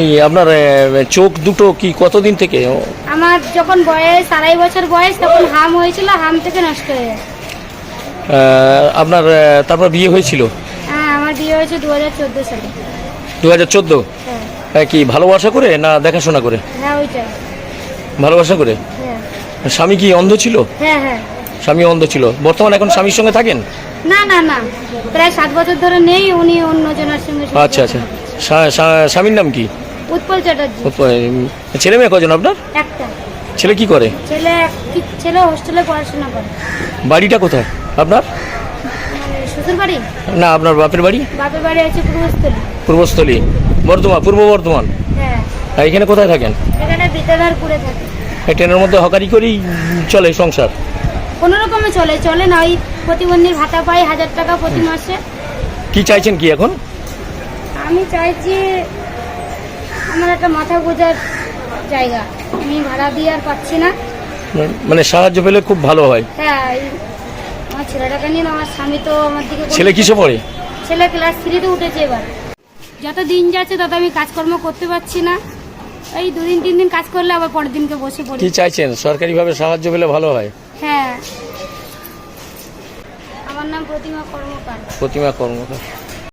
এই আপনার চোখ দুটো কি কতদিন থেকে? আমার যখন বয়স আড়াই বছর বয়স তখন হাম হয়েছিল হাম থেকে নষ্ট হয়ে আপনার তারপর বিয়ে হয়েছিল? হ্যাঁ আমার বিয়ে হয়েছে দু হাজার চোদ্দ সালে। দু হাজার চোদ্দ? হ্যাঁ। কি ভালোবাসা করে না দেখাশোনা করে? হ্যাঁ ওইটাই। ভালোবাসা করে? হ্যাঁ। স্বামী কি অন্ধ ছিল? হ্যাঁ হ্যাঁ। স্বামী অন্ধ ছিল। বর্তমানে এখন স্বামীর সঙ্গে থাকেন? না না না। প্রায় সাত বছর ধরে নেই উনি অন্য জনের সঙ্গে আচ্ছা আচ্ছা। স্বামীর নাম কি? উৎপল চ্যাটার্জি। ছেলে মেয়ে কজন আপনার? একটা। ছেলে কি করে? ছেলে ছেলে হোস্টেলে পড়াশোনা করে। বাড়িটা কোথায়? আপনার? মানে শ্বশুর বাড়ি? না আপনার বাপের বাড়ি? বাপের বাড়ি আছে পূর্বস্থলী। পূর্বস্থলী। বর্ধমান পূর্ব বর্ধমান। হ্যাঁ। এখানে কোথায় থাকেন? এখানে বিদ্যাধরপুরে থাকে। এই ট্রেনের মধ্যে হকারি করেই চলে সংসার? কোনো রকমে চলে চলে না ওই প্রতিবন্ধীর ভাতা পাই হাজার টাকা প্রতি মাসে। কি চাইছেন কি এখন? আমি চাইছি আমার একটা মাথা গোজার জায়গা। আমি ভাড়া দিয়ে আর পাচ্ছি না। মানে সাহায্য পেলে খুব ভালো হয়। হ্যাঁ আমার ছেলেটাকে নিয়ে আমার স্বামী তো আমার দিকে ছেলে কিসে পড়ে? ছেলে ক্লাস থ্রিতে উঠেছে এবার। যত দিন যাচ্ছে তত আমি কাজকর্ম করতে পারছি না। এই দুদিন তিন দিন কাজ করলে আবার পরের দিনকে বসে পড়ি। কি চাইছেন? সরকারিভাবে সাহায্য পেলে ভালো হয়। হ্যাঁ। আমার নাম প্রতিমা কর্মকার। প্রতিমা কর্মকার।